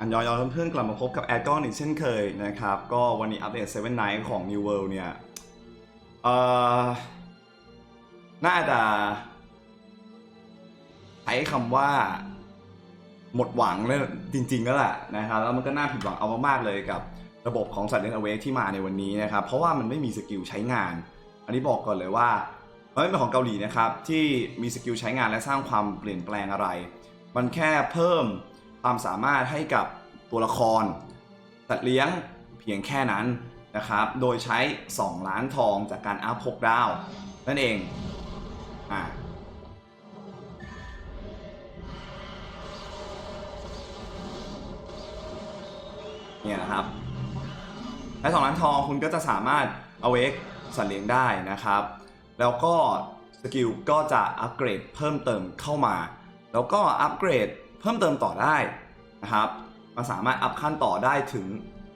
อันยอยเพื่อนๆกลับมาพบกับแอดก้อนอีกเช่นเคยนะครับ ก็วันนี้อัปเดต7 Night ของ New World เนี่ยเอ่อน่าจะใช้คำว่าหมดหวังเลยจริงๆแล้วแหละนะครับแล้วมันก็น่าผิดหวังเอามากๆเลยกับระบบของสัตว์เลี้ยงอเวที่มาในวันนี้นะครับ เพราะว่ามันไม่มีสกิลใช้งาน อันนี้บอกก่อนเลยว่ามันไม่เป็นของเกาหลีนะครับ ที่มีสกิลใช้งานและสร้างความเปลี่ยนแปลงอะไร มันแค่เพิ่ม ความสามารถให้กับตัวละครสัตว์เลี้ยงเพียงแค่นั้นนะครับ โดยใช้ 2 ล้านทองจากการอัพ6ดาว นั่นเอง อ่าเนี่ยนะครับใช้สองล้านทองคุณก็จะสามารถเอาเวกสัตว์เลี้ยงได้นะครับ แล้วก็สกิลก็จะอัปเกรดเพิ่มเติมเข้ามา แล้วก็อัปเกรด เพิ่มเติมต่อได้นะครับมันสามารถอัพขั้นต่อได้ถึง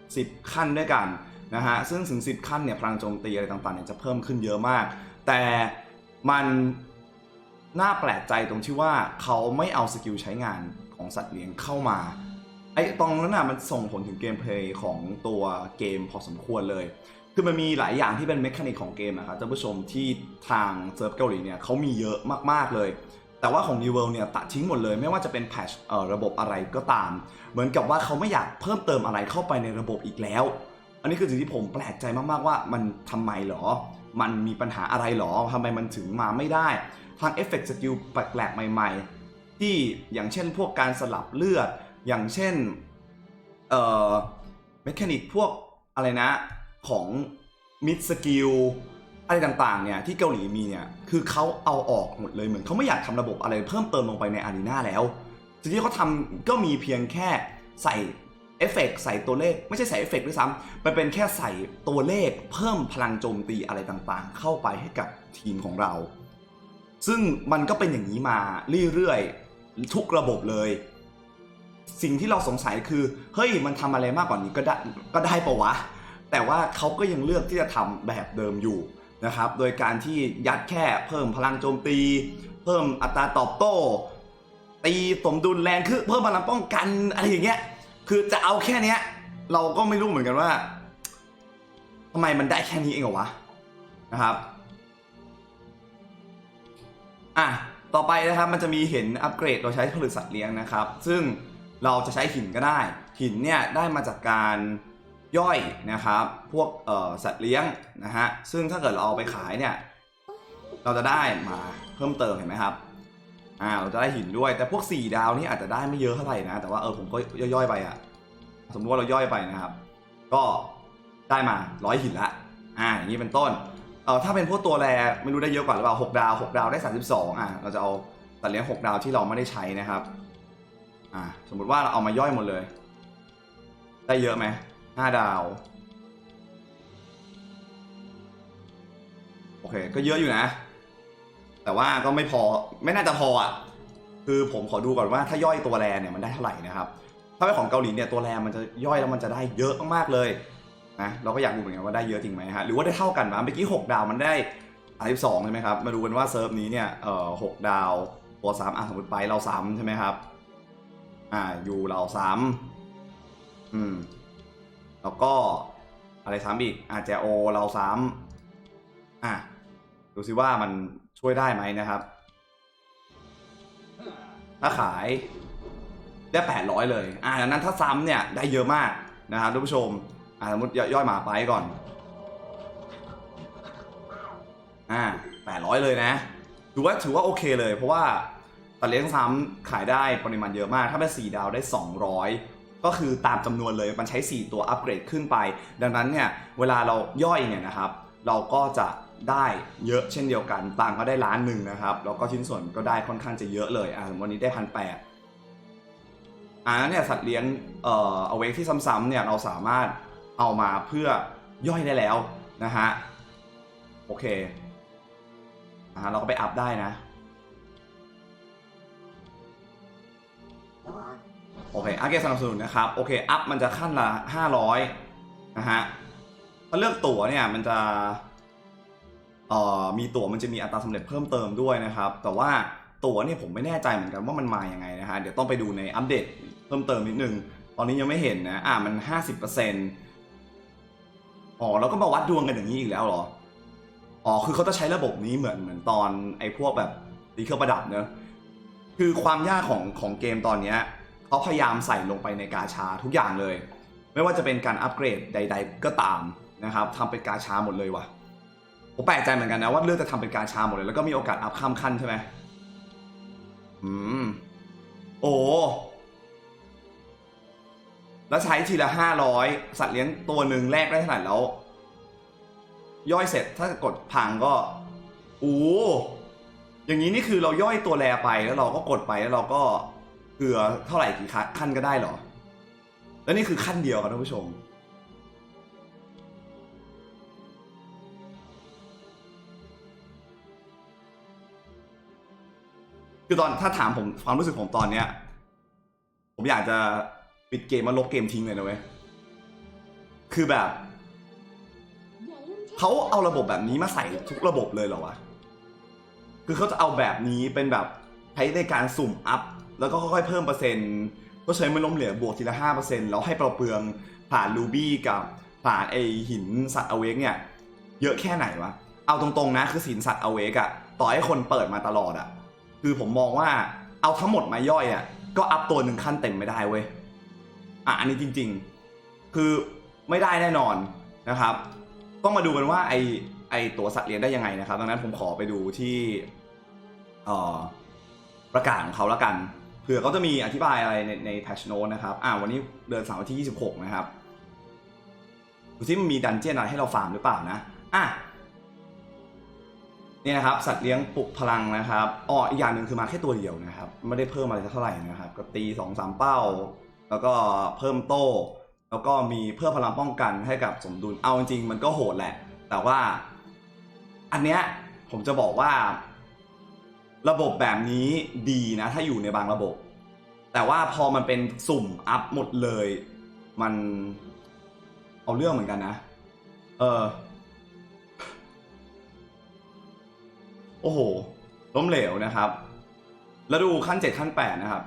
10 ขั้นด้วยกันนะฮะซึ่งถึง 10 ขั้นเนี่ยพลังโจมตีอะไรต่างๆเนี่ยจะเพิ่มขึ้นเยอะมาก แต่มันน่าแปลกใจตรงที่ว่าเขาไม่เอาสกิลใช้งานของสัตว์เลี้ยงเข้ามาไอ้ตรงนั้นน่ะมันส่งผลถึงเกมเพลย์ของตัวเกมพอสมควรเลย คือมันมีหลายอย่างที่เป็นเมคานิกของเกมนะครับท่านผู้ชมที่ทางเซิร์ฟเกาหลีเนี่ยเขามีเยอะมากๆเลย แต่ว่าของ New World เนี่ยตัดทิ้งหมดเลยไม่ว่าจะเป็นแพชระบบอะไรก็ตาม เหมือนกับว่าเขาไม่อยากเพิ่มเติมอะไรเข้าไปในระบบอีกแล้ว อันนี้คือสิ่งที่ผมแปลกใจมากๆว่ามันทำไมหรอ มันมีปัญหาอะไรหรอทำไมมันถึงมาไม่ได้ทางเอฟเฟกต์สกิลแปลกๆใหม่ ๆ ที่อย่างเช่นพวกการสลับเลือด อย่างเช่นเอ่อเมคานิกพวกอะไรนะของมิดสกิล อะไรต่างๆเนี่ยที่เกาหลีมีเนี่ยคือเขาเอาออกหมดเลยเหมือนเขาไม่อยากทำระบบอะไรเพิ่มเติมลงไปในอารีนาแล้วสิ่งที่เขาทำก็มีเพียงแค่ใส่เอฟเฟกต์ใส่ตัวเลขไม่ใช่ใส่เอฟเฟกต์ด้วยซ้ำมันเป็นแค่ใส่ตัวเลขเพิ่มพลังโจมตีอะไรต่างๆ เข้าไปให้กับทีมของเรา ซึ่งมันก็เป็นอย่างนี้มาเรื่อยๆทุกระบบเลย สิ่งที่เราสงสัยคือ เฮ้ยมันทำอะไรมากกว่านี้ก็ได้ก็ได้ปะวะ แต่ว่าเขาก็ยังเลือกที่จะทำแบบเดิมอยู่ นะครับ โดยการที่ยัดแค่เพิ่มพลังโจมตี เพิ่มอัตราตอบโต้ ตีสมดุลแรงคือเพิ่มพลังป้องกันอะไรอย่างเงี้ย คือจะเอาแค่เนี้ย เราก็ไม่รู้เหมือนกันว่าทำไมมันได้แค่นี้เองเหรอวะนะครับอะต่อไปนะครับมันจะมีเห็นอัปเกรดโดยใช้ผลึกสัตว์เลี้ยงนะครับ ซึ่งเราจะใช้หินก็ได้ หินเนี่ยได้มาจากการ ย่อยนะครับ พวกสัตว์เลี้ยงนะฮะ ซึ่งถ้าเกิดเราเอาไปขายเนี่ย เราจะได้มาเพิ่มเติมเห็นไหมครับ อ่า เราจะได้หินด้วย แต่พวก 4 ดาวนี่อาจจะได้ไม่เยอะเท่าไหร่นะ แต่ว่าเออผมก็ย่อยๆไปอะสมมติว่าเราย่อยไปนะครับ ก็ได้มาร้อยหินละ อ่า อย่างนี้เป็นต้น เออถ้าเป็นพวกตัวแรไม่รู้ได้เยอะกว่าหรือเปล่า6ดาว6ดาวได้ 32อะเราจะเอาตัดเลี้ยง6ดาวที่เราไม่ได้ใช้นะครับ อ่า สมมุติว่าเราเอามาย่อยหมดเลย ได้เยอะไหม 5ดาว โอเค ก็เยอะอยู่นะ แต่ว่าก็ไม่พอไม่น่าจะพออะ คือผมขอดูก่อนว่าถ้าย่อยตัวแรเนี่ยมันได้เท่าไหร่นะครับ ถ้าเป็นของเกาหลีเนี่ยตัวแรมันจะย่อยแล้วมันจะได้เยอะมากๆเลยนะเราก็อยากดูเหมือนกันว่าได้เยอะจริงไหมฮะหรือว่าได้เท่ากันนะเมื่อกี้6ดาวมันได้32ใช่ไหมครับมาดูกันว่าเซิร์ฟนี้เนี่ยเอ่อ6ดาวตัวซ้ำอะสมมติไปเราซ้ำใช่ไหมครับอ่าอยู่เราซ้ำอืม แล้วก็อะไรซ้ำอีกอาแจะโอเราซ้ำอะดูซิว่ามันช่วยได้ไหมนะครับ ถ้าขายได้ 800 เลย อ่าดังนั้นถ้าซ้ำเนี่ยได้เยอะมากนะครับท่านผู้ชม อ่าสมมติย่อยหมาไปก่อน อ่าแปดร้อยเลยนะ ถือว่าถือว่าโอเคเลย เพราะว่าตัดเลี้ยงซ้ำขายได้ปริมาณเยอะมาก ถ้าเป็น 4 ดาวได้ 200 ก็คือตามจำนวนเลยมันใช้ 4 ตัวอัปเกรดขึ้นไป ดังนั้นเนี่ยเวลาเราย่อยเนี่ยนะครับ เราก็จะได้เยอะเช่นเดียวกันต่างก็ได้ล้านหนึ่งนะครับแล้วก็ชิ้นส่วนก็ได้ค่อนข้างจะเยอะเลยอ่าวันนี้ได้พันแปดอ่าเนี่ยสัตว์เลี้ยงเอ่อเอาไว้ที่ซ้ำๆเนี่ยเราสามารถเอามาเพื่อย่อยได้แล้วนะฮะโอเคอ่าเราก็ไปอัพได้นะ โอเคอาเกสนับสนุนนะครับ โอเค อัพมันจะขั้นละ500นะฮะ ถ้าเลือกตั๋วเนี่ยมันจะเอ่อมีตั๋วมันจะมีอัตราสำเร็จเพิ่มเติมด้วยนะครับ แต่ว่าตั๋วเนี่ยผมไม่แน่ใจเหมือนกันว่ามันมาอย่างไงนะฮะ เดี๋ยวต้องไปดูในอัปเดตเพิ่มเติมนิดนึง ตอนนี้ยังไม่เห็นนะ อ่ามันห้าสิบเปอร์เซ็นอ๋อแล้วก็มาวัดดวงกันอย่างนี้อีกแล้วเหรอ อ๋อคือเขาจะใช้ระบบนี้เหมือนเหมือนตอนไอ้พวกแบบตีเครื่องประดับเนอะคือความยากของของเกมตอนเนี้ย เขาพยายามใส่ลงไปในกาชาทุกอย่างเลย ไม่ว่าจะเป็นการอัปเกรดใด ๆ ก็ตามนะครับทำเป็นกาชาหมดเลยว่ะผมแปลกใจเหมือนกันนะว่าเลือกจะทำเป็นกาชาหมดเลย แล้วก็มีโอกาสอัพข้ามขั้นใช่ไหมอืม โอ้แล้วใช้ทีละห้าร้อยสัตว์เลี้ยงตัวหนึ่งแลกได้เท่าไหร่แล้ว ย่อยเสร็จถ้ากดพังก็โอ้อย่างนี้นี่คือเราย่อยตัวแรไปแล้วเราก็กดไปแล้วเราก็ ลือเท่าไหร่กี่ขั้นก็ได้เหรอ แล้วนี่คือขั้นเดียวครับท่านผู้ชม คือตอนถ้าถามผมความรู้สึกผมตอนเนี้ย ผมอยากจะปิดเกมมาลบเกมทิ้งเลยนะเว้ย คือแบบเขาเอาระบบแบบนี้มาใส่ทุกระบบเลยเหรอวะ คือเขาจะเอาแบบนี้เป็นแบบใช้ในการสุ่มอัพ แล้วก็ค่อยๆเพิ่มเปอร์เซ็นต์ก็ใช้ไม่ล้มเหลือบวกทีละห้าเปอร์เซ็นต์แล้วให้เปราเปลืองผ่านรูบี้กับผ่านไอหินสัตว์อเวกเนี่ยเยอะแค่ไหนวะเอาตรงๆนะคือสินสัตว์อเวกอะต่อให้คนเปิดมาตลอดอะคือผมมองว่าเอาทั้งหมดมาย่อยอะก็อัพตัวหนึ่งขั้นเต็มไม่ได้เว้ยอะอันนี้จริง ๆ คือไม่ได้แน่นอนนะครับต้องมาดูกันว่าไอไอตัวสัตว์เลี้ยงได้ยังไงนะครับดังนั้นผมขอไปดูที่ประกาศของเขาและกัน เผื่อเขาจะมีอธิบายอะไรในในแพชโนนะครับ อ่าวันนี้เดินเสาร์วันที่ 26 นะครับดูที่มันมีดันเจี้ยนอะไรให้เราฟาร์มหรือเปล่านะ อะนี่นะครับ สัตว์เลี้ยงปลุกพลังนะครับอ๋ออีกอย่างหนึ่งคือมาแค่ตัวเดียวนะครับ ไม่ได้เพิ่มอะไรเท่าไหร่นะครับ ก็ตีสองสามเป้า แล้วก็เพิ่มโต้ แล้วก็มีเพิ่มพลังป้องกันให้กับสมดุล เอาจริงมันก็โหดแหละ แต่ว่า อันเนี้ยผมจะบอกว่า ระบบแบบนี้ดีนะ ถ้าอยู่ในบางระบบ แต่ว่าพอมันเป็นสุ่มอัพหมดเลย มันเอาเรื่องเหมือนกันนะ เออ โอ้โห ล้มเหลวนะครับ แล้วดูขั้น 7 ขั้น 8 นะครับ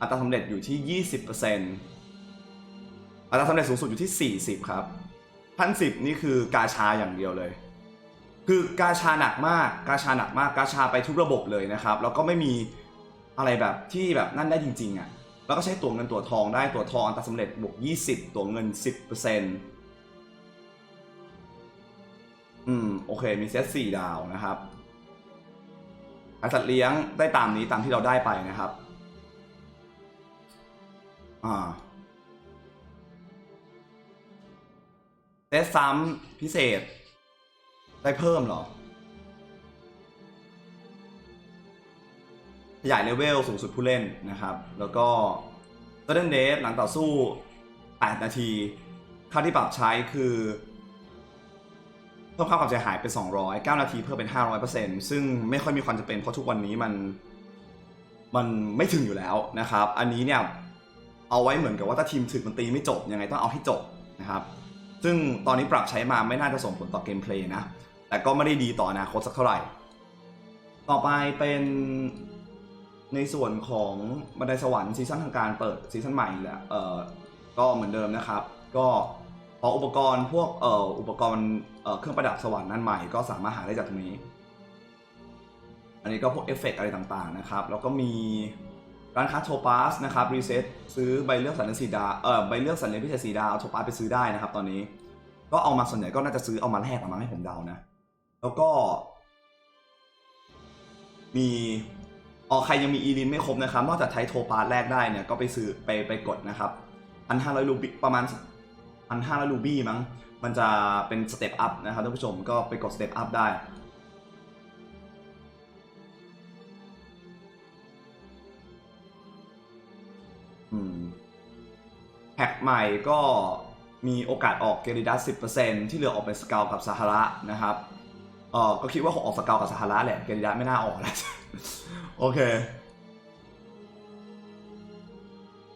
อัตราสำเร็จอยู่ที่ 20%อัตราสำเร็จสูงสุดอยู่ที่ 40 ครับขั้น10 นี่คือกาชาอย่างเดียวเลย คือกาชาหนักมากกาชาหนักมากกาชาไปทุกระบบเลยนะครับ แล้วก็ไม่มีอะไรแบบที่แบบนั่นได้จริงๆอะ่ะแล้วก็ใช้ตัวเงินตัวทองได้ตัวทองอัตราสำเร็จบวก 20 ตัวเงิน 10%อืมโอเคมีเซต4ดาวนะครับขาสัตว์เลี้ยงได้ตามนี้ตามที่เราได้ไปนะครับ อ่าเซตซ้ำพิเศษ ได้เพิ่มหรอ ขยายเลเวลสูงสุดผู้เล่นนะครับ แล้วก็ Sudden d e a t หลังต่อสู้ 8 นาที ค่าที่ปรับใช้คือ เพิ่มค่าความเสียหายเป็น 200 9 นาทีเพิ่มเป็น 500%ซึ่งไม่ค่อยมีความจำเป็นเพราะทุกวันนี้มันมันไม่ถึงอยู่แล้วนะครับ อันนี้เนี่ยเอาไว้เหมือนกับว่าถ้าทีมถึกมันตีไม่จบยังไงต้องเอาให้จบนะครับ ซึ่งตอนนี้ปรับใช้มาไม่น่าจะส่งผลต่อเกมเพลย์นะ แต่ก็ไม่ได้ดีต่ออนาคตสักเท่าไหร่ ต่อไปเป็นในส่วนของบันไดสวรรค์ซีซั่นทางการเปิดซีซั่นใหม่แหละเออก็เหมือนเดิมนะครับ ก็พออุปกรณ์พวกเอ่ออุปกรณ์เอ่อเครื่องประดับสวรรค์นั่นใหม่ก็สามารถหาได้จากตรงนี้ อันนี้ก็พวกเอฟเฟกต์อะไรต่างๆนะครับ แล้วก็มีร้านค้าโทปาสนะครับรีเซ็ตซื้อใบเลือกสัญญาณสีดาเอ่อใบเลือกสัญญาณพิเศษสีดาวโทปาสไปซื้อได้นะครับ ตอนนี้ ก็เอามาส่วนใหญ่ก็น่าจะซื้อเอามาแลกเอามาให้ผมเดานะ แล้วก็ มีอ๋อใครยังมีอีลินไม่ครบนะครับ นอกจากใช้โทปาสแลกได้เนี่ยก็ไปซื้อไปไปกดนะครับพันห้าร้อยรูบี้ประมาณพันห้าร้อยรูบี้มั้ง มันจะเป็นสเต็ปอัพนะครับท่านผู้ชมก็ไปกดสเต็ปอัพได้อืมแพ็กใหม่ก็มีโอกาสออกเกริดัส10%ที่เหลือออกเป็นสเกลกับซาฮาระนะครับ เออก็คิดว่าคงออกสเกลกับซาฮาระแหละเกริดัสไม่น่าออกแล้ว โอเค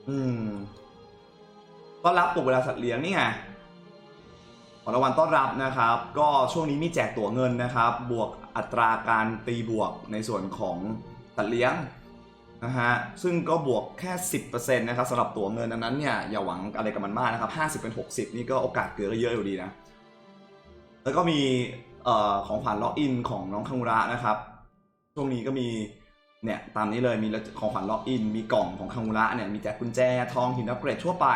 อืมต้อนรับปลุกเวลาสัตว์เลี้ยงนี่ไงของรางวัลต้อนรับนะครับ ก็ช่วงนี้มีแจกตั๋วเงินนะครับ บวกอัตราการตีบวกในส่วนของสัตว์เลี้ยงนะฮะ ซึ่งก็บวกแค่ 10%นะครับสำหรับตั๋วเงินดังนั้นเนี่ยอย่าหวังอะไรกับมันมากนะครับ 50 เป็น 60 นี่ก็โอกาสเกิดก็เยอะอยู่ดีนะ แล้วก็มี ของขวัญล็อกอินของน้องคังระนะครับ ช่วงนี้ก็มีเนี่ยตามนี้เลยมีของขวัญล็อกอินมีกล่องของคังระเนี่ยมีแจกกุญแจทองหินอัปเกรดทั่วไป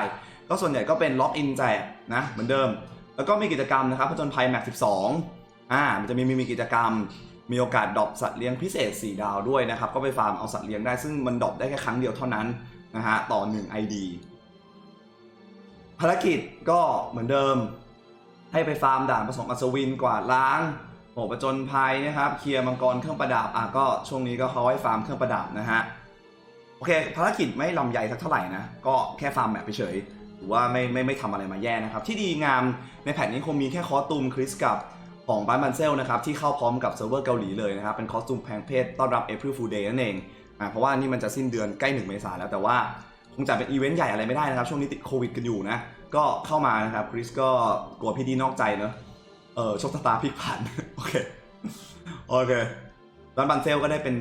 ก็ส่วนใหญ่ก็เป็นล็อกอินแจกนะเหมือนเดิม แล้วก็มีกิจกรรมนะครับผจญภัยแม็ก12อ่ามันจะมีมีมีกิจกรรมมีโอกาสดรอปสัตว์เลี้ยงพิเศษ 4 ดาวด้วยนะครับ ก็ไปฟาร์มเอาสัตว์เลี้ยงได้ซึ่งมันดรอปได้แค่ครั้งเดียวเท่านั้นนะฮะต่อ 1 ID ภารกิจก็เหมือนเดิม ให้ไปฟาร์มด่านผสมอัศวินกวาดล้างโหประจนภัยนะครับเคลียร์มังกรเครื่องประดับอะก็ช่วงนี้ก็เขาให้ฟาร์มเครื่องประดับนะฮะโอเคภารกิจไม่ลำใหญ่สักเท่าไหร่นะก็แค่ฟาร์มแบบไปเฉยหรือว่าไม่ไม่ไม่ทำอะไรมาแย่นะครับ ที่ดีงามในแผ่นนี้คงมีแค่คอสตูมคริสกับของบ้านบันเซลนะครับที่เข้าพร้อมกับเซิร์ฟเวอร์เกาหลีเลยนะครับ เป็นคอสตูมแพงเพศต้อนรับ April Fool Day นั่นเองอะเพราะว่านี่มันจะสิ้นเดือนใกล้ 1 เมษายนแล้วแต่ว่าคงจัดเป็นอีเวนต์ใหญ่อะไรไม่ได้นะครับ ช่วงนี้ติดโควิดกันอยู่นะ ก็เข้ามานะครับคริสก็กลัวพี่ดีนอกใจเนอะเออโชคชะตาพลิกผัน โอเค โอเคร้านบันเซลก็ได้เป็น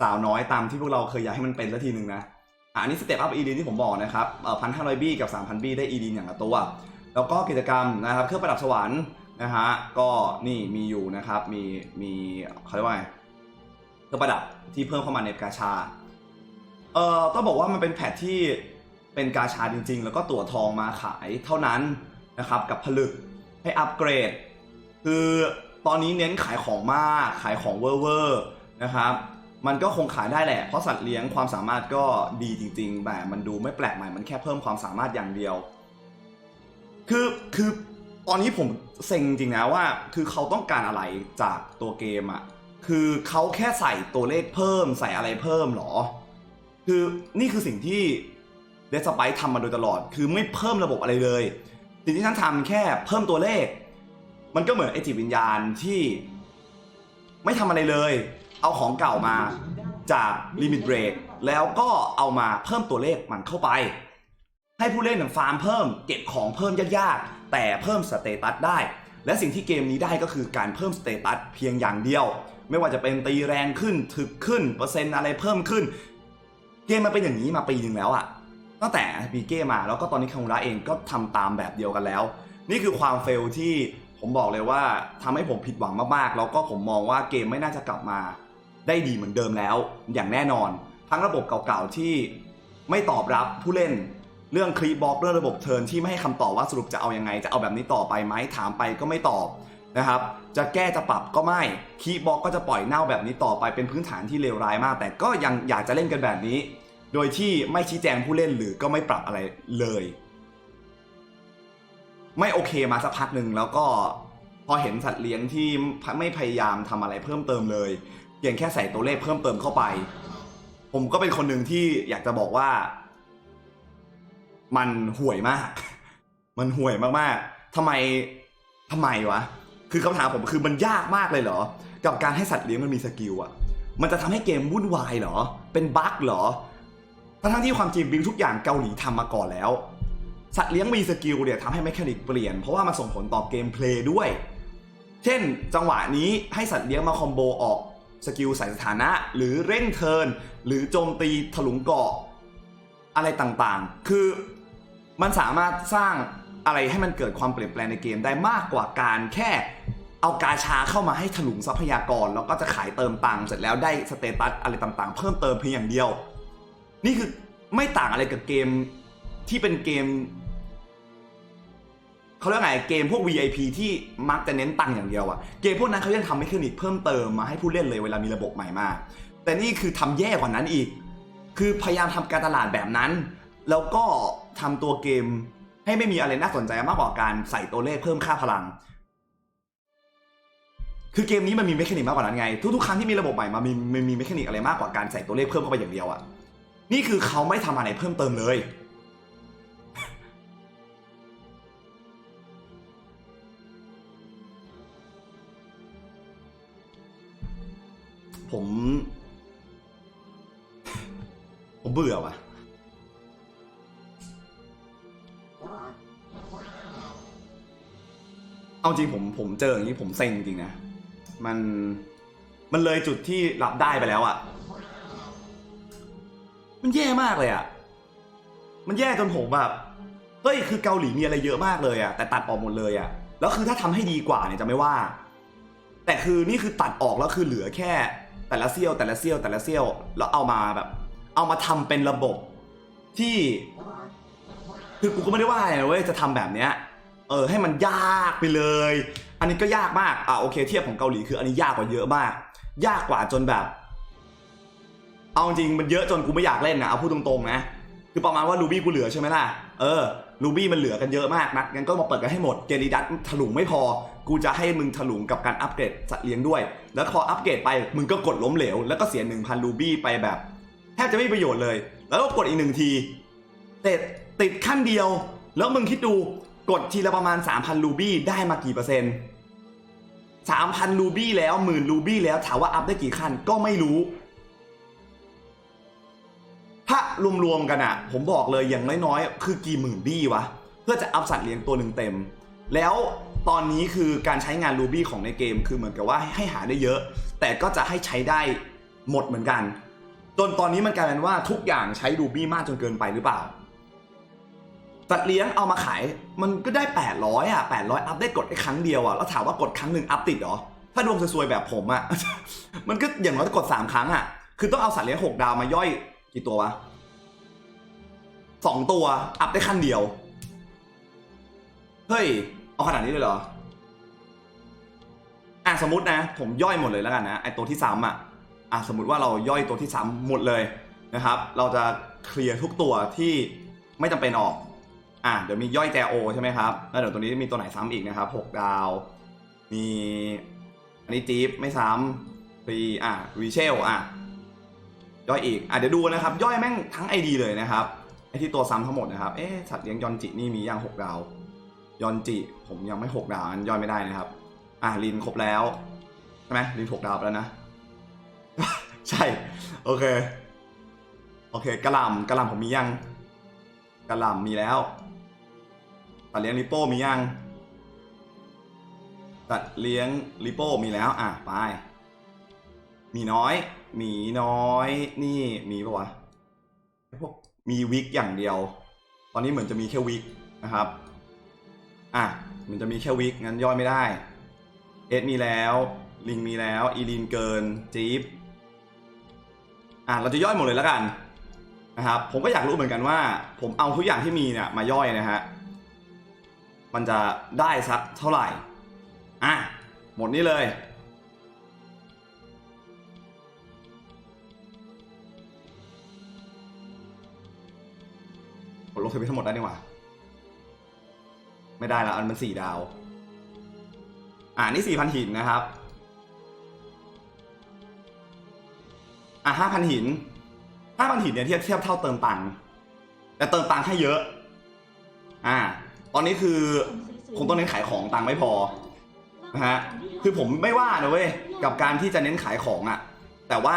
สาวน้อยตามที่พวกเราเคยอยากให้มันเป็นสักทีหนึ่งนะอันนี้สเต็ปอัพอีดีที่ผมบอกนะครับเออพันห้าร้อยบีกับสามพันบีได้อีดีอย่างละตัว แล้วก็กิจกรรมนะครับเครื่องประดับสวรรค์นะฮะก็นี่มีอยู่นะครับมีมีเขาเรียกว่าไงเครื่องประดับที่เพิ่มเข้ามาในกาชาเอ่อต้องบอกว่ามันเป็นแพทที่ เป็นกาชาจริง ๆ แล้วก็ตั๋วทองมาขายเท่านั้นนะครับกับผลึกให้อัปเกรด คือตอนนี้เน้นขายของมากขายของเวอร์ๆนะครับมันก็คงขายได้แหละ เพราะสัตว์เลี้ยงความสามารถก็ดีจริง ๆ แต่มันดูไม่แปลกใหม่มันแค่เพิ่มความสามารถอย่างเดียว คือคือตอนนี้ผมเซ็งจริงนะว่า คือเขาต้องการอะไรจากตัวเกมอะคือเขาแค่ใส่ตัวเลขเพิ่มใส่อะไรเพิ่มเหรอ คือนี่คือสิ่งที่ เดสไปทำมาโดยตลอด คือไม่เพิ่มระบบอะไรเลยสิ่งที่ท่านทำแค่เพิ่มตัวเลข มันก็เหมือนไอจิตวิญญาณที่ไม่ทำอะไรเลย เอาของเก่ามาจากลิมิตเบรกแล้วก็เอามาเพิ่มตัวเลขมันเข้าไป ให้ผู้เล่นฟาร์มเพิ่มเก็บของเพิ่มยากๆ แต่เพิ่มสเตตัสได้ และสิ่งที่เกมนี้ได้ก็คือการเพิ่มสเตตัสเพียงอย่างเดียว ไม่ว่าจะเป็นตีแรงขึ้นถึกขึ้น เปอร์เซ็นต์อะไรเพิ่มขึ้น เกมมันเป็นอย่างนี้มาปีหนึ่งแล้วอะ ตั้งแต่ปีเก้มาแล้วก็ตอนนี้คังุระเองก็ทำตามแบบเดียวกันแล้ว นี่คือความเฟลที่ผมบอกเลยว่าทำให้ผมผิดหวังมากๆ แล้วก็ผมมองว่าเกมไม่น่าจะกลับมาได้ดีเหมือนเดิมแล้ว อย่างแน่นอน ทั้งระบบเก่าๆที่ไม่ตอบรับผู้เล่นเรื่องคลีบล็อกเรื่องระบบเทิร์นที่ไม่ให้คำตอบว่าสรุปจะเอายังไง จะเอาแบบนี้ต่อไปไหมถามไปก็ไม่ตอบนะครับ จะแก้จะปรับก็ไม่คีบล็อกก็จะปล่อยเน่าแบบนี้ต่อไปเป็นพื้นฐานที่เลวร้ายมาก แต่ก็ยังอยากจะเล่นกันแบบนี้ โดยที่ไม่ชี้แจงผู้เล่นหรือก็ไม่ปรับอะไรเลย ไม่โอเคมาสักพักหนึ่งแล้วก็พอเห็นสัตว์เลี้ยงที่ไม่พยายามทำอะไรเพิ่มเติมเลย เพียงแค่ใส่ตัวเลขเพิ่มเติมเข้าไป ผมก็เป็นคนหนึ่งที่อยากจะบอกว่า มันห่วยมาก มันห่วยมากๆทำไมทำไมวะ คือคำถามผมคือมันยากมากเลยเหรอ กับการให้สัตว์เลี้ยงมันมีสกิลอะมันจะทำให้เกมวุ่นวายเหรอ เป็นบั๊กเหรอ ทั้งที่ความจริงบิลทุกอย่างเกาหลีทำมาก่อนแล้ว สัตว์เลี้ยงมีสกิลเนี่ยทำให้แมคานิกเปลี่ยน เพราะว่ามันส่งผลต่อเกมเพลย์ด้วย เช่น จังหวะนี้ให้สัตว์เลี้ยงมาคอมโบออกสกิลใส่สถานะ หรือเร่งเทิน หรือโจมตีถลุงเกาะ อะไรต่างๆ คือมันสามารถสร้างอะไรให้มันเกิดความเปลี่ยนแปลงในเกมได้มากกว่าการแค่เอากาชาเข้ามาให้ถลุงทรัพยากร แล้วก็จะขายเติมตังค์เสร็จแล้วได้สเตตัสอะไรต่างๆ เพิ่มเติมเพียงอย่างเดียว นี่คือไม่ต่างอะไรกับเกมที่เป็นเกมเขาเรียกไงเกมพวก VIP ที่มักจะเน้นตังค์อย่างเดียวอะเกมพวกนั้นเขายังทำเมคานิกเพิ่มเติมมาให้ผู้เล่นเลยเวลามีระบบใหม่มา แต่นี่คือทำแย่กว่านั้นอีก คือพยายามทำการตลาดแบบนั้น แล้วก็ทำตัวเกมให้ไม่มีอะไรน่าสนใจมากกว่าการใส่ตัวเลขเพิ่มค่าพลัง คือเกมนี้มันมีเมคานิกมากกว่านั้นไง ทุกๆครั้งที่มีระบบใหม่มามีมีมีเมคานิกอะไรมากกว่าการใส่ตัวเลขเพิ่มเข้าไปอย่างเดียวอะ นี่คือเขาไม่ทำอะไรเพิ่มเติมเลย ผม ผมเบื่อว่ะเอาจริงผมผมเจออย่างนี้ผมเซ็งจริงนะ มันมันเลยจุดที่รับได้ไปแล้วอะ มันแย่มากเลยอะมันแย่จนผมแบบเฮ้ยคือเกาหลีมีอะไรเยอะมากเลยอะแต่ตัดออกหมดเลยอะแล้วคือถ้าทำให้ดีกว่าเนี่ยจะไม่ว่า แต่คือนี่คือตัดออกแล้วคือเหลือแค่ แต่ละเซี่ยวแต่ละเซี่ยวแต่ละเซี่ยวแล้วเอามาแบบ เอามาทำเป็นระบบที่ คือกูก็ไม่ได้ว่าอะไรเว้ยจะทำแบบเนี้ย เออ ให้มันยากไปเลย อันนี้ก็ยากมากอะโอเค เทียบของเกาหลีคืออันนี้ยากกว่าเยอะมาก ยากกว่าจนแบบ เอาจริงมันเยอะจนกูไม่อยากเล่นนะเอาพูดตรงๆนะคือประมาณว่ารูบี้กูเหลือใช่ไหมล่ะเออรูบี้มันเหลือกันเยอะมากนะงั้นก็มาเปิดกันให้หมดเกลิดัตถลุงไม่พอ กูจะให้มึงถลุงกับการอัปเกรดสัตว์เลี้ยงด้วย แล้วพออัปเกรดไปมึงก็กดล้มเหลว แล้วก็เสีย 1,000รูบี้ไปแบบแทบจะไม่ประโยชน์เลย แล้วก็กดอีกหนึ่งทีเตดติดขั้นเดียว แล้วมึงคิดดูกดทีละประมาณ 3,000รูบี้ได้มากี่เปอร์เซ็นต์3,000รูบี้แล้วหมื่นรูบี้แล้วถามว่าอัพได้กี่ขั้นก็ไม่รู้ รวมๆกันอะผมบอกเลยอย่างน้อยๆ คือกี่หมื่นบี้วะ เพื่อจะอัพสัตว์เลี้ยงตัวหนึ่งเต็ม แล้วตอนนี้คือการใช้งานรูบี้ของในเกม คือเหมือนกับว่าให้หาได้เยอะ แต่ก็จะให้ใช้ได้หมดเหมือนกัน จนตอนนี้มันกลายเป็นว่าทุกอย่างใช้รูบี้มากจนเกินไปหรือเปล่าสัตว์เลี้ยงเอามาขายมันก็ได้ 800อะ800 อัพได้กดแค่ครั้งเดียวอะแล้วถามว่ากดครั้งหนึ่งอัพติดหรอ ถ้าดวงซวยๆแบบผมอะ มันก็อย่างน้อยกด 3 ครั้งอะ คือต้องเอาสัตว์เลี้ยง 6 ดาวมาย่อยกี่ตัววะ สองตัว อัพได้ขั้นเดียว เฮ้ย เอาขนาดนี้เลยเหรอ อะสมมตินะ ผมย่อยหมดเลยแล้วกันนะไอตัวที่ซ้ำอะ อะสมมติว่าเราย่อยตัวที่ซ้ำหมดเลยนะครับ เราจะเคลียร์ทุกตัวที่ไม่จำเป็นออก อะเดี๋ยวมีย่อยแจโอใช่ไหมครับ แล้วเดี๋ยวตัวนี้มีตัวไหนซ้ำอีกนะครับหกดาว มีอันนี้จี๊บไม่ซ้ำฟรีอะรีเชลอะย่อยอีกอะเดี๋ยวดูนะครับ ย่อยแม่งทั้งไอดีเลยนะครับ อ้ที่ตัวซ้ำทั้งหมดนะครับ เอ๊ะสัตว์เลี้ยงยอนจินี่มียังหกดาว ยอนจิ ผมยังไม่หกดาวอันย่อยไม่ได้นะครับ อะลินครบแล้วใช่ไหมลินหกดาวไปแล้วนะ ใช่ โอเค โอเคกระลำกระลำผมมียังกระลำมีแล้วตัดเลี้ยงลิโป้มียังตัดเลี้ยงลิโป้มีแล้ว อะไปมีน้อย มีน้อย นี่มีปะวะไอ้พวก มีวิกอย่างเดียว ตอนนี้เหมือนจะมีแค่วิกนะครับ อะมันจะมีแค่วิกงั้นย่อยไม่ได้เอสมีแล้ว ลิงมีแล้ว อีลินเกินจี๊บอะเราจะย่อยหมดเลยแล้วกันนะครับ ผมก็อยากรู้เหมือนกันว่า ผมเอาทุกอย่างที่มีเนี่ยมาย่อยนะฮะ มันจะได้สักเท่าไหร่ อะ หมดนี้เลย กดลงเบียนทั้งหมดได้ดีกว่า ไม่ได้แล้วอันมันสี่ดาว อ่านี่สี่พันหินนะครับ อะห้าพันหินห้าพันหินเนี่ยเทียบเทียบเท่าเติมตังค์แต่เติมตังค์ให้เยอะ อ่า ตอนนี้คือคงต้องเน้นขายของตังค์ไม่พอนะฮะคือผมไม่ว่านะเว้ยกับการที่จะเน้นขายของอะ่ะ แต่ว่า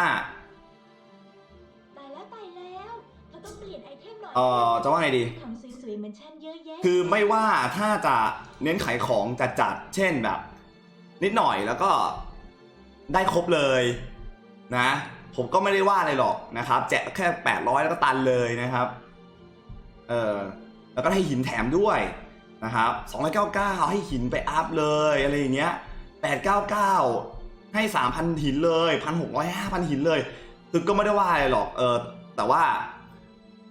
เทมหน่อยเอ่อจะว่าไงดี ทำสวยๆเหมือนฉันเยอะแยะคือไม่ว่าถ้าจะเน้นขายของจัดจัดๆเช่นแบบ นิดหน่อยแล้วก็ได้ครบเลยนะ ผมก็ไม่ได้ว่าอะไรหรอกนะครับ แจกแค่ 800 แล้วก็ตันเลยนะครับเออแล้วก็ให้หินแถมด้วยนะครับ299 ให้หินไปอัพเลยอะไรอย่างเงี้ย899 ให้ 3,000 หินเลย 1,600 5,000 หินเลย คือก็ไม่ได้ว่าอะไรหรอกเออแต่ว่า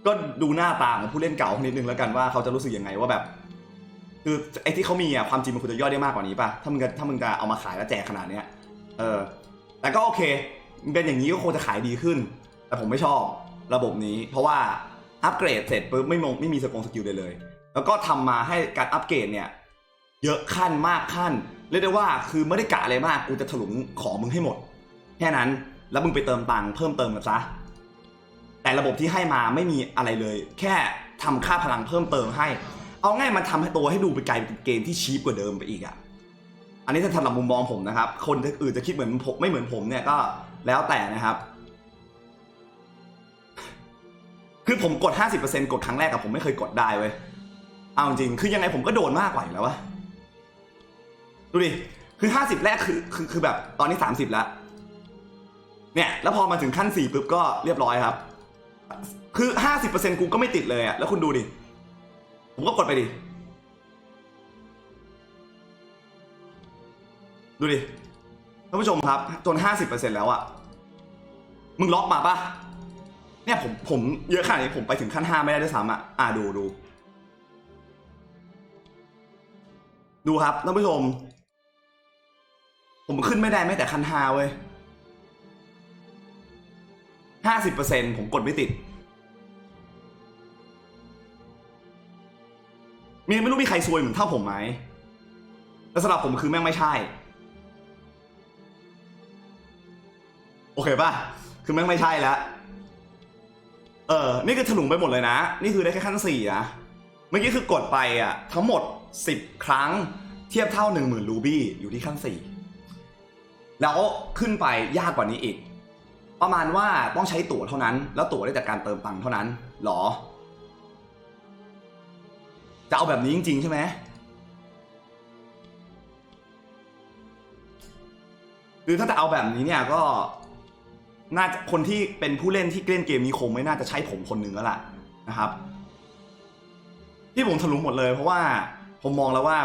ก็ดูหน้าตาของผู้เล่นเก่านิดนึงแล้วกันว่าเขาจะรู้สึกยังไงว่าแบบคือไอ้ที่เขามีอะความจริงมันควรจะย่อยได้มากกว่านี้ป่ะถ้ามึงจะถ้ามึงจะเอามาขายแล้วแจกขนาดเนี้ยเออแต่ก็โอเคมันเป็นอย่างนี้ก็คงจะขายดีขึ้น แต่ผมไม่ชอบระบบนี้ เพราะว่าอัปเกรดเสร็จปุ๊บไม่มงไม่มีสกงสกิลเลยเลย แล้วก็ทำมาให้การอัปเกรดเนี่ยเยอะขั้นมากขั้นเรียกได้ว่าคือไม่ได้กะอะไรมากกูจะถลุงของมึงให้หมด แค่นั้นแล้วมึงไปเติมตังค์เพิ่มเติมกันซะ แต่ระบบที่ให้มาไม่มีอะไรเลย แค่ทำค่าพลังเพิ่มเติมให้ เอาง่ายมันทำให้ตัวให้ดูไปกลเป็นเกมที่ชีพกว่าเดิมไปอีกอะ่ะอันนี้ถ้าสำหรับมุมมองผมนะครับ คนอื่นจะคิดเหมือนผมไม่เหมือนผมเนี่ยก็แล้วแต่นะครับ คือผมกด 50%กดครั้งแรกกับผมไม่เคยกดได้เว้ยเอาจริงคือยังไงผมก็โดนมากกว่าอยู่แล้ววะดูดิคือ 50 แรกคือคือคือแบบตอนนี้ 30 แล้ว เนี่ย แล้วพอมาถึงขั้น 4ปุ๊บก็เรียบร้อยครับ คือห้าสิบเปอร์เซ็นกูก็ไม่ติดเลยอะแล้วคุณดูดิ ผมก็กดไปดิ ดูดิ ท่านผู้ชมครับ จนห้าสิบเปอร์เซ็นแล้วอะมึงล็อกมาปะเนี่ยผมผมเยอะขนาดนี้ผมไปถึงขั้นห้าไม่ได้ด้วยซ้ำอะอ่าดูดู ดูครับท่านผู้ชม ผมขึ้นไม่ได้แม้แต่ขั้นห้าเว้ยห้าสิบเปอร์เซ็นผมกดไม่ติด มีไม่รู้มีใครซวยเหมือนเท่าผมไหมแต่สำหรับผมคือแม่งไม่ใช่ โอเคป่ะ คือแม่งไม่ใช่แล้ว เออ นี่คือถลุงไปหมดเลยนะ นี่คือได้แค่ขั้นสี่อะเมื่อกี้คือกดไปอะ ทั้งหมดสิบครั้ง เทียบเท่าหนึ่งหมื่นรูบี้อยู่ที่ขั้นสี่แล้วขึ้นไปยากกว่านี้อีก ประมาณว่าต้องใช้ตั๋วเท่านั้น แล้วตั๋วได้จากการเติมตังค์เท่านั้นหรอ จะเอาแบบนี้จริง ๆ ใช่ไหมคือถ้าจะเอาแบบนี้เนี่ยก็น่าจะคนที่เป็นผู้เล่นที่เล่นเกมนี้คงไม่น่าจะใช่ผมคนหนึ่งแล้วล่ะนะครับ ที่ผมทะลุหมดเลยเพราะว่าผมมองแล้วว่า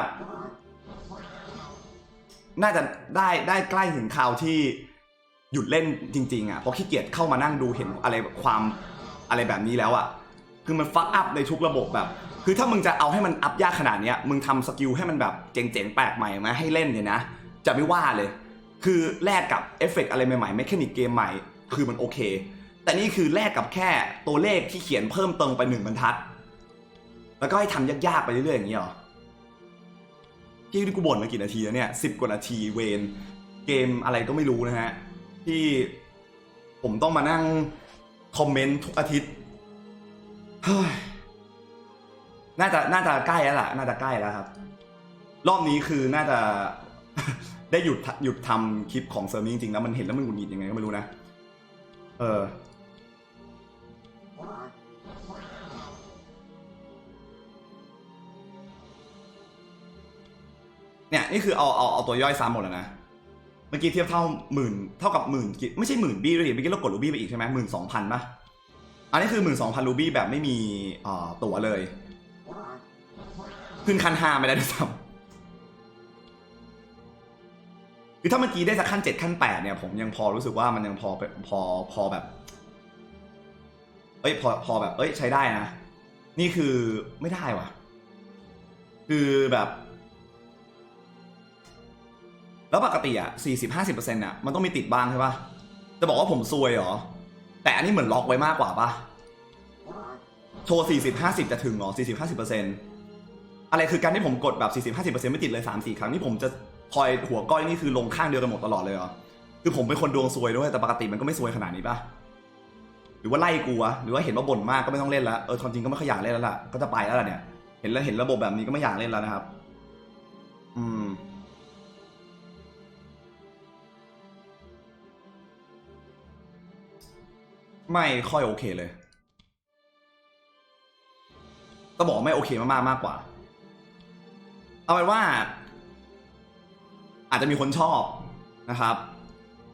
น่าจะได้ได้ใกล้ถึงคราวที่หยุดเล่นจริง ๆ อะเพราะขี้เกียจเข้ามานั่งดูเห็นอะไรความอะไรแบบนี้แล้วอะ คือมันฟักอัพในทุกระบบแบบ คือถ้ามึงจะเอาให้มันอัพยากขนาดเนี้ยมึงทำสกิลให้มันแบบเจ๋งๆแปลกใหม่มาให้เล่นเนี่ยนะ จะไม่ว่าเลย คือแลกกับเอฟเฟกต์อะไรใหม่ๆเมคานิกเกมใหม่ คือมันโอเค แต่นี่คือแลกกับแค่ตัวเลขที่เขียนเพิ่มเติมไปหนึ่งบรรทัด แล้วก็ให้ทำยากๆไปเรื่อยๆอย่างนี้เหรอที่ที่กูบ่นมากี่นาทีแล้วเนี่ยสิบกว่านาทีเวนเกมอะไรก็ไม่รู้นะฮะ ที่ผมต้องมานั่งคอมเมนต์ทุกอาทิตย์เฮ้ย น่าจะน่าจะใกล้แล้วล่ะ น่าจะใกล้แล้วครับ รอบนี้คือน่าจะ ได้หยุดหยุดทำคลิปของเซิร์ฟนี้จริงๆแล้วมันเห็นแล้วมันหงุดหงิดยังไงก็ไม่รู้นะ เออ เนี่ยนี่คือเอาเอาเอาตัวย่อยซ้ำหมดแล้วนะ เมื่อกี้เทียบเท่าหมื่นเท่ากับหมื่นกิไม่ใช่หมื่นบี้ด้วยดิเมื่อกี้เรากดรูบี้ไปอีกใช่ไหมหมื่นสองพันป่ะอันนี้คือหมื่นสองพันรูบี้แบบไม่มีเอ่อตั๋วเลย ขึ้นขั้นห้าไม่ได้ด้วยซ้ำคือถ้าเมื่อกี้ได้สักขั้นเจ็ดขั้นแปดเนี่ย ผมยังพอรู้สึกว่ามันยังพอพอพอแบบ เอ้ยพอพอแบบ เอ้ยใช้ได้นะ นี่คือไม่ได้ว่ะ คือแบบแล้วปกติอะสี่สิบห้าสิบเปอร์เซ็นต์อะ มันต้องมีติดบ้างใช่ปะจะบอกว่าผมซวยเหรอ แต่อันนี้เหมือนล็อกไว้มากกว่าปะโชว์สี่สิบห้าสิบจะถึงเหรอสี่สิบห้าสิบเปอร์เซ็นต์ อะไรคือการที่ผมกดแบบสี่สิบห้าสิบเปอร์เซ็นต์ไม่ติดเลยสามสี่ครั้งนี่ผมจะคอยหัวก้อยนี่คือลงข้างเดียวกันหมดตลอดเลยเหรอคือผมเป็นคนดวงซวยด้วยแต่ปกติมันก็ไม่ซวยขนาดนี้ปะหรือว่าไล่กูวะหรือว่าเห็นว่าบ่นมากก็ไม่ต้องเล่นล้วเออความจริงก็ไม่ค่อยอยากเล่นแล้วล่ะก็จะไปแล้วล่ะเนี่ย เห็นแล้วเห็นระบบแบบนี้ก็ไม่อยากเล่นแล้วนะครับ อืมไม่ค่อยโอเคเลยต้องบอกไม่โอเคมากๆมากกว่า เอาเป็นว่า อาจจะมีคนชอบนะครับ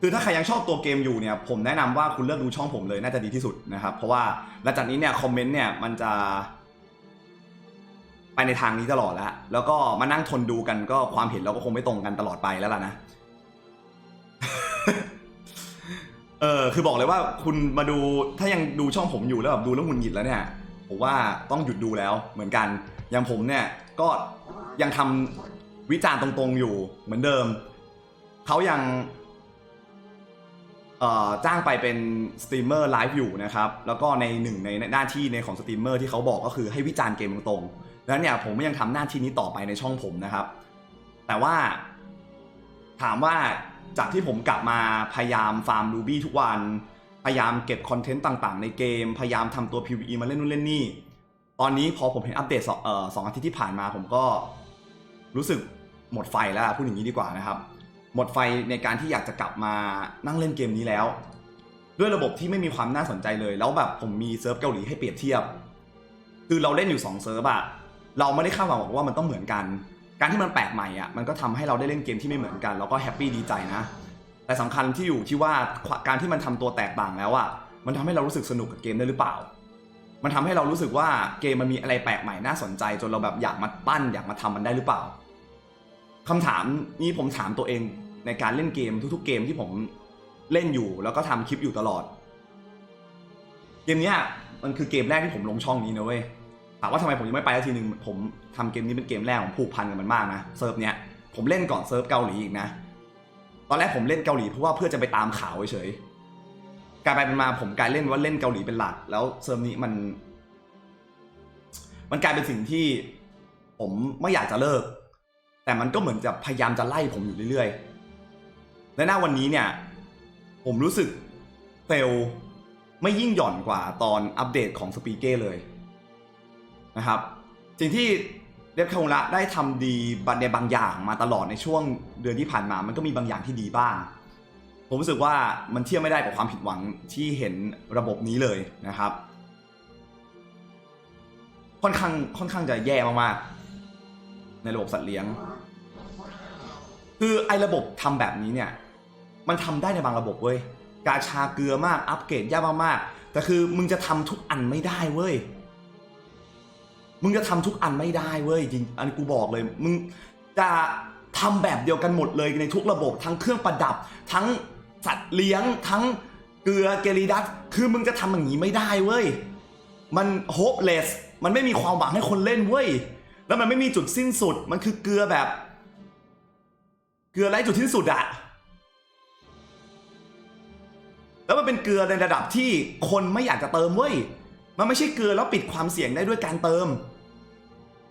คือถ้าใครยังชอบตัวเกมอยู่เนี่ย ผมแนะนำว่าคุณเลือกดูช่องผมเลยน่าจะดีที่สุดนะครับ เพราะว่าหลังจากนี้เนี่ยคอมเมนต์เนี่ยมันจะไปในทางนี้ตลอดแล้ว แล้วก็มานั่งทนดูกันก็ความเห็นเราก็คงไม่ตรงกันตลอดไปแล้วล่ะนะ เออคือบอกเลยว่าคุณมาดูถ้ายังดูช่องผมอยู่แล้วแบบดูแล้วหงุนหงิดแล้วเนี่ย ผมว่าต้องหยุดดูแล้วเหมือนกัน อย่างผมเนี่ย ก็ ยังทำวิจารณ์ตรงๆอยู่เหมือนเดิม เขายังจ้างไปเป็นสตรีมเมอร์ไลฟ์อยู่นะครับ แล้วก็ในหนึ่งในหน้าที่ในของสตรีมเมอร์ที่เขาบอกก็คือให้วิจารณ์เกมตรงๆแล้วเนี่ยผมยังทำหน้าที่นี้ต่อไปในช่องผมนะครับ แต่ว่าถามว่าจากที่ผมกลับมาพยายามฟาร์มรูบี้ทุกวัน พยายามเก็บคอนเทนต์ต่างๆ ในเกม พยายามทำตัว PVE มาเล่นนู่นเล่นนี่ ตอนนี้พอผมเห็นอัปเดตสองอาทิตย์ที่ผ่านมาผมก็ รู้สึกหมดไฟแล้วพูดอย่างนี้ดีกว่านะครับ หมดไฟในการที่อยากจะกลับมานั่งเล่นเกมนี้แล้ว ด้วยระบบที่ไม่มีความน่าสนใจเลย แล้วแบบผมมีเซิร์ฟเกาหลีให้เปรียบเทียบ คือเราเล่นอยู่2เซิร์ฟอะเราไม่ได้คาดหวังว่ามันต้องเหมือนกัน การที่มันแปลกใหม่อะมันก็ทำให้เราได้เล่นเกมที่ไม่เหมือนกันแล้วก็แฮปปี้ดีใจนะแต่สำคัญที่อยู่ที่ว่าการที่มันทำตัวแตกต่างแล้วอะมันทำให้เรารู้สึกสนุกกับเกมได้หรือเปล่า มันทำให้เรารู้สึกว่าเกมมันมีอะไรแปลกใหม่น่าสนใจ จนเราแบบอยากมาปั้นอยากมาทำมันได้หรือเปล่าคำถามนี้ผมถามตัวเองในการเล่นเกมทุกๆเกมที่ผมเล่นอยู่ แล้วก็ทำคลิปอยู่ตลอด เกมเนี้ยมันคือเกมแรกที่ผมลงช่องนี้นะเว้ยถามว่าทำไมผมยังไม่ไปสักทีหนึ่งผมทำเกมนี้เป็นเกมแรกผมผูกพันกับมันมากนะเซิร์ฟเนี้ยผมเล่นก่อนเซิร์ฟเกาหลีอีกนะ ตอนแรกผมเล่นเกาหลีเพราะว่าเพื่อจะไปตามข่าวเฉย กลายไปเป็นมาผมกลายเล่นว่าเล่นเกาหลีเป็นหลัก แล้วเซิร์ฟนี้มัน มันกลายเป็นสิ่งที่ผมไม่อยากจะเลิก แต่มันก็เหมือนจะพยายามจะไล่ผมอยู่เรื่อยๆและหน้าวันนี้เนี่ย ผมรู้สึกเฟลไม่ยิ่งหย่อนกว่าตอนอัปเดตของสปีเก้เลยนะครับสิ่งที่เดฟคางระได้ทำดีบันในบางอย่างมาตลอดในช่วงเดือนที่ผ่านมา มันก็มีบางอย่างที่ดีบ้าง ผมรู้สึกว่ามันเทียบไม่ได้กับความผิดหวังที่เห็นระบบนี้เลยนะครับ ค่อนข้างค่อนข้างจะแย่มากๆในระบบสัตว์เลี้ยง คือไอ้ระบบทำแบบนี้เนี่ย มันทำได้ในบางระบบเว้ยกาชาเกลือมากอัปเกรดยากมากๆแต่คือมึงจะทำทุกอันไม่ได้เว้ยมึงจะทำทุกอันไม่ได้เว้ยจริงอันกูบอกเลยมึงจะทำแบบเดียวกันหมดเลยในทุกระบบทั้งเครื่องประดับทั้ง สัตว์เลี้ยงทั้งเกลือเกลิดัสคือมึงจะทำอย่างนี้ไม่ได้เว้ย มัน hopeless มันไม่มีความหวังให้คนเล่นเว้ย แล้วมันไม่มีจุดสิ้นสุด มันคือเกลือแบบ เกลือไร้จุดสิ้นสุดอะแล้วมันเป็นเกลือในระดับที่คนไม่อยากจะเติมเว้ย มันไม่ใช่เกลือแล้วปิดความเสี่ยงได้ด้วยการเติม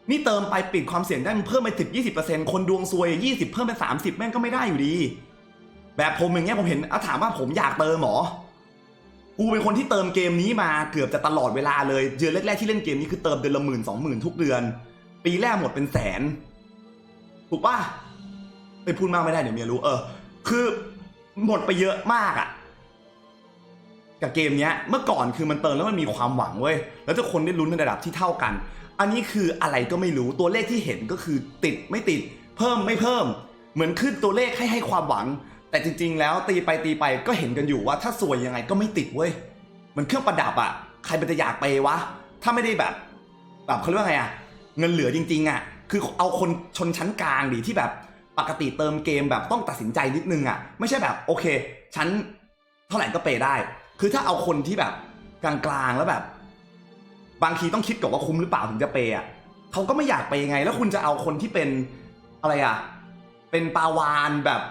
นี่เติมไปปิดความเสี่ยงได้มันเพิ่มไปสิบยี่สิบเปอร์เซ็นต์คนดวงซวยยี่สิบเพิ่มเป็นสามสิบแม่งก็ไม่ได้อยู่ดี แบบผมอย่างเงี้ยผมเห็นอะถามว่าผมอยากเติมหรอกูเป็นคนที่เติมเกมนี้มาเกือบจะตลอดเวลาเลยเดือนแรกๆที่เล่นเกมนี้คือเติมเดือนละหมื่นสองหมื่นทุกเดือน ปีแรกหมดเป็นแสน ถูกป่ะไปพูดมากไม่ได้เดี๋ยวเมียรู้เออ คือหมดไปเยอะมากอะกับเกมเนี้ยเมื่อก่อนคือมันเติมแล้วมันมีความหวังเว้ยแล้วทุกคนได้ลุ้นในระดับที่เท่ากัน อันนี้คืออะไรก็ไม่รู้ตัวเลขที่เห็นก็คือติดไม่ติด เพิ่มไม่เพิ่ม เหมือนขึ้นตัวเลขให้ให้ความหวัง แต่จริง ๆ แล้วตีไปตีไปก็เห็นกันอยู่ว่าถ้าสวยยังไงก็ไม่ติดเว้ยมันเครื่องประดับอะใครเป็นจะอยากไปวะ ถ้าไม่ได้แบบ แบบเขาเรียกว่าไงอะเงินเหลือจริง ๆอะคือเอาคนชนชั้นกลางดิที่แบบปกติเติมเกมแบบต้องตัดสินใจนิดนึงอะไม่ใช่แบบโอเคฉันเท่าไหร่ก็เปย์ได้ คือถ้าเอาคนที่แบบกลางๆแล้วแบบ บางทีต้องคิดก่อนว่าคุ้มหรือเปล่าถึงจะเปย์อะเขาก็ไม่อยากเปย์ไง แล้วคุณจะเอาคนที่เป็นอะไรอะเป็นปาวานแบบ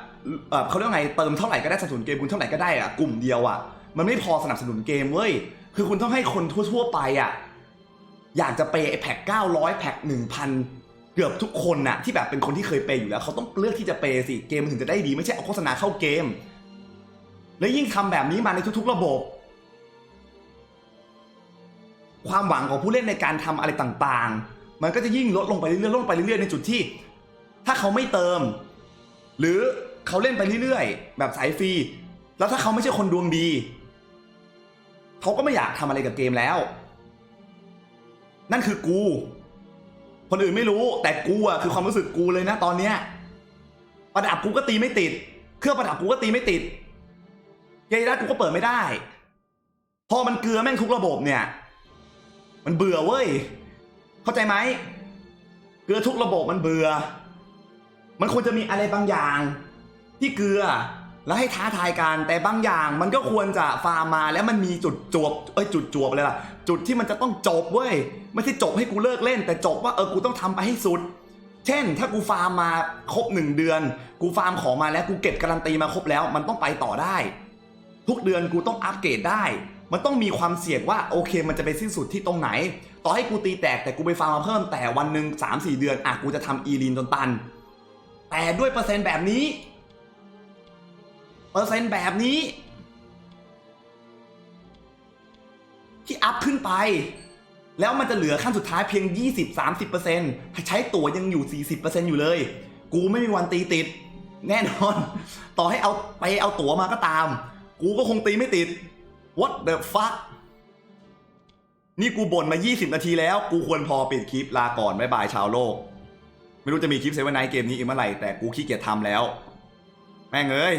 เขาเรียกว่าไงเติมเท่าไหร่ก็ได้สนับสนุนเกมคุณเท่าไหร่ก็ได้อะกลุ่มเดียวอะมันไม่พอสนับสนุนเกมเว้ยคือคุณต้องให้คนทั่วๆไปอะอยากจะเปย์ไอ้แพ็กเก้าร้อยแพ็กหนึ่งพันเกือบทุกคนน่ะที่แบบเป็นคนที่เคยเปย์อยู่แล้วเขาต้องเลือกที่จะเปย์สิเกมมันถึงจะได้ดีไม่ใช่เอาโฆษณาเข้าเกม และยิ่งทำแบบนี้มาในทุก ๆ ระบบ ความหวังของผู้เล่นในการทำอะไรต่างๆ มันก็จะยิ่งลดลงไปเรื่อยๆลดลงไปเรื่อยๆในจุดที่ ถ้าเขาไม่เติม หรือ เขาเล่นไปเรื่อยๆ แบบสายฟรี แล้วถ้าเขาไม่ใช่คนดวงดี เขาก็ไม่อยากทำอะไรกับเกมแล้ว นั่นคือกู คนอื่นไม่รู้ แต่กูอะคือความรู้สึกกูเลยนะตอนเนี้ยประดับกูก็ตีไม่ติด เครื่องประดับกูก็ตีไม่ติดเกมรัดกูก็เปิดไม่ได้ พอมันเกลือแม่งทุกระบบเนี่ย มันเบื่อเว้ย เข้าใจไหม เกลือทุกระบบมันเบื่อ มันควรจะมีอะไรบางอย่าง ที่เกลือ แล้วให้ท้าทายกันแต่บางอย่างมันก็ควรจะฟาร์มมาแล้วมันมีจุดจวบเอ้ยจุดจวบเลยล่ะ จุดที่มันจะต้องจบเว้ยไม่ใช่จบให้กูเลิกเล่น แต่จบว่าเออกูต้องทำไปให้สุด เช่น ถ้ากูฟาร์มมาครบหนึ่งเดือน กูฟาร์มของมาแล้วกูเก็บการันตีมาครบแล้ว มันต้องไปต่อได้ ทุกเดือนกูต้องอัปเกรดได้ มันต้องมีความเสี่ยงว่าโอเค มันจะไปสิ้นสุดที่ตรงไหน ต่อให้กูตีแตกแต่กูไปฟาร์มมาเพิ่มแต่วันหนึ่งสามสี่เดือนอะกูจะทำอีลีนจนตัน แต่ด้วยเปอร์เซ็นต์แบบนี้ ปอร์เซ็นต์แบบนี้ ที่อัพขึ้นไป แล้วมันจะเหลือขั้นสุดท้ายเพียง 20-30%ใช้ตั๋วยังอยู่ 40%อยู่เลย กูไม่มีวันตีติด แน่นอน ต่อให้เอาไปเอาตั๋วมาก็ตาม กูก็คงตีไม่ติด what the fuck นี่กูบ่นมา 20 นาทีแล้ว กูควรพอปิดคลิปลาก่อนบ๊ายบายชาวโลก ไม่รู้จะมีคลิปเซเว่นไนท์เกมนี้อีกเมื่อไหร่ แต่กูขี้เกียจทำแล้ว แม่งเอ้ย